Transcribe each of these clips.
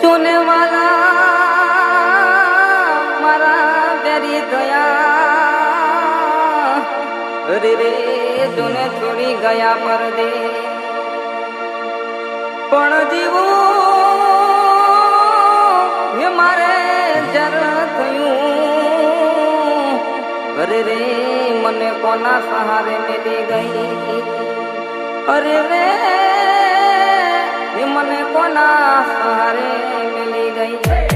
સુને વાલા મારા પેરી દયા રે રે સુને છોડી ગયા પરદે પણ જીવું એ મારે જર થયું અરે રે મને કોના સહારે મેલી ગઈ અરે રે મને કોના સહારે Hey.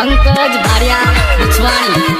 પંકજ ભાડિયા પીછવાણી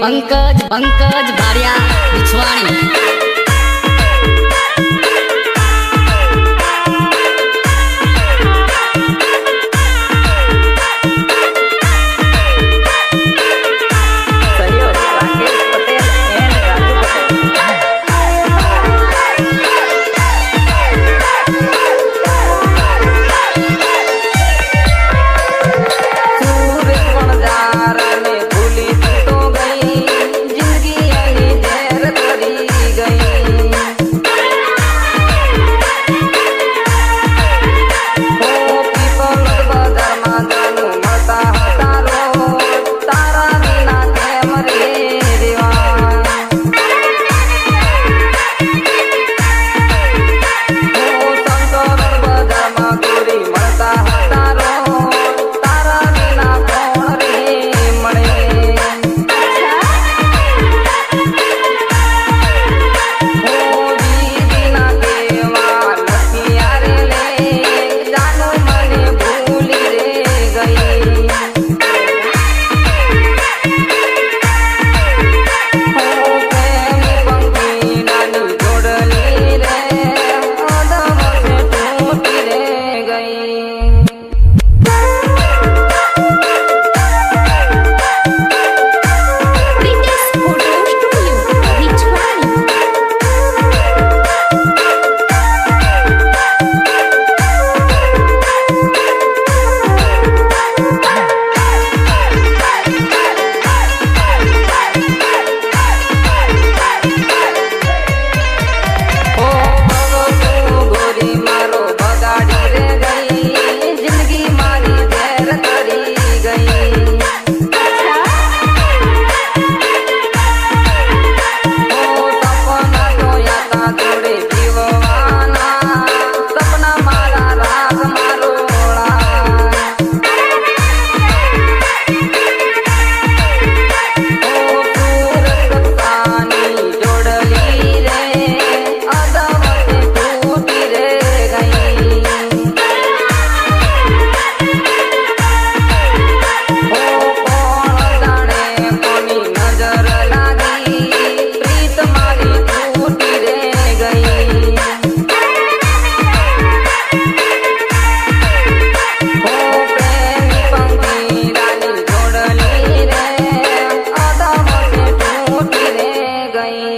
પંકજ પંકજ ભાર્યા વિછવાણી.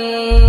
عليم